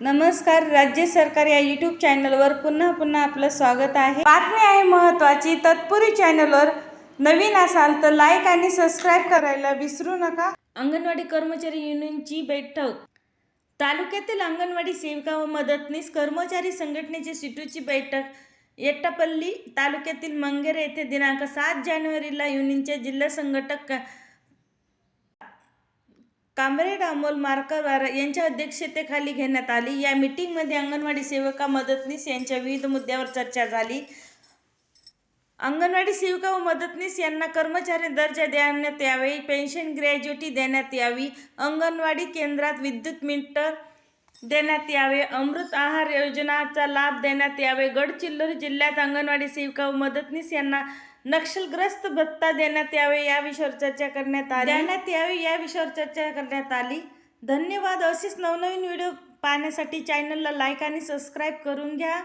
नमस्कार राज्य सरकार या यूट्यूब चॅनलवर पुन्हा पुन्हा आपलं स्वागत आहे. बातमी आहे महत्त्वाची तत्पुरी चॅनलवर नवीन असाल तर लाईक आणि सबस्क्राईब करायला विसरू नका. अंगणवाडी कर्मचारी युनियनची बैठक. तालुक्यातील अंगणवाडी सेविका व मदतनीस कर्मचारी संघटनेची सिटूची बैठक. येट्टापल्ली तालुक्यातील मंगेर येथे दिनांक सात जानेवारीला युनियनचे जिल्हा संघटक कामरेड अमोल मार्करवार यांच्या अध्यक्षतेखाली घेण्यात आली. या मीटिंगमध्ये अंगणवाडी सेविका मदतनीस यांच्या विविध मुद्द्यावर चर्चा झाली. अंगणवाडी सेविका व मदतनीस यांना कर्मचारी दर्जा देण्यात यावे पेन्शन ग्रॅज्युटी देण्यात यावी अंगणवाडी केंद्रात विद्युत मीटर देण्यात यावे. अमृत आहार योजनाचा लाभ देण्यात यावे. गडचिरोली जिल्ह्यात अंगणवाडी सेविका व मदतनीस यांना नक्षलग्रस्त भत्ता देण्यात यावे या विषयावर चर्चा करण्यात आली. देण्यात यावी या विषयावर चर्चा करण्यात आली. धन्यवाद. असेच नवनवीन व्हिडिओ पाहण्यासाठी चॅनलला लाईक आणि सबस्क्राईब करून घ्या.